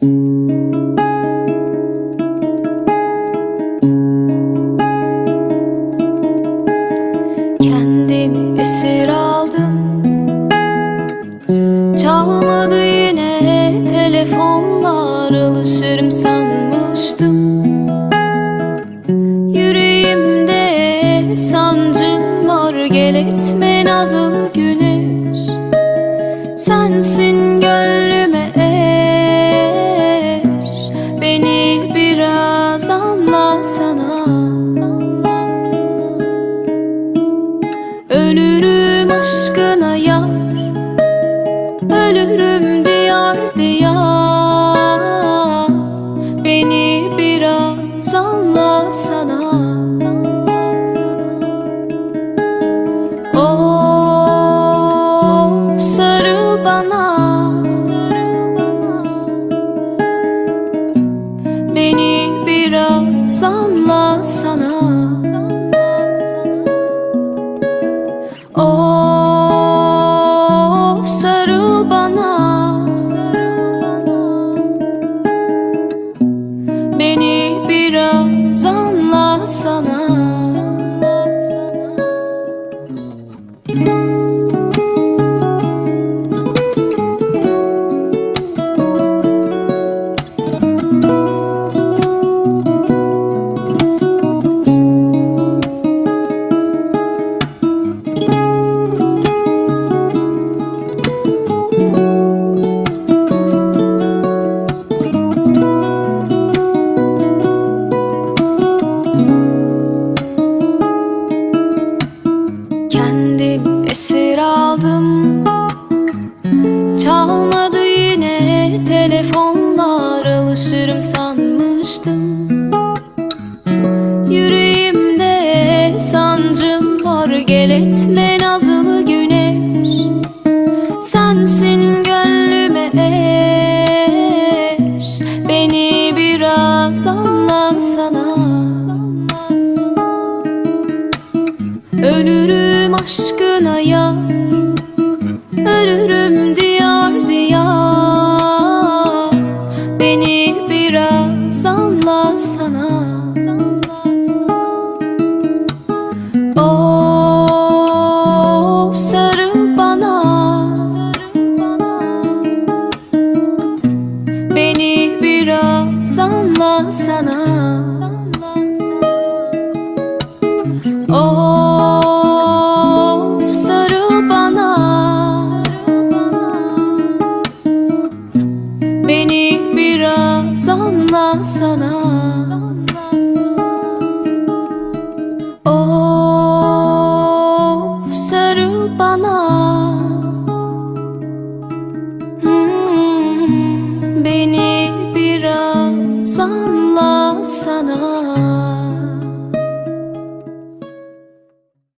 Kendimi esir aldım. Çalmadı yine telefonlar Alışırım sanmıştım. Yüreğimde sancım var Gel etme nazlı güneş. Sensin anlasana Ölürüm aşkına yar. Ölürüm diyar diyar. Beni biraz anlasana Of sarıl bana biraz anlasana Of sarıl bana. Beni biraz anlasana Kendim esir aldım. Çalmadı yine telefonlar. Alışırım sanmıştım. Yüreğimde sancım var. Gel etme aşkına ya Ölürüm diyar diyar. Beni biraz anlasana. Of sarıl bana. Beni biraz anlasana. Of Beni biraz anlasana. Of sarıl bana. Hmm, Beni biraz anlasana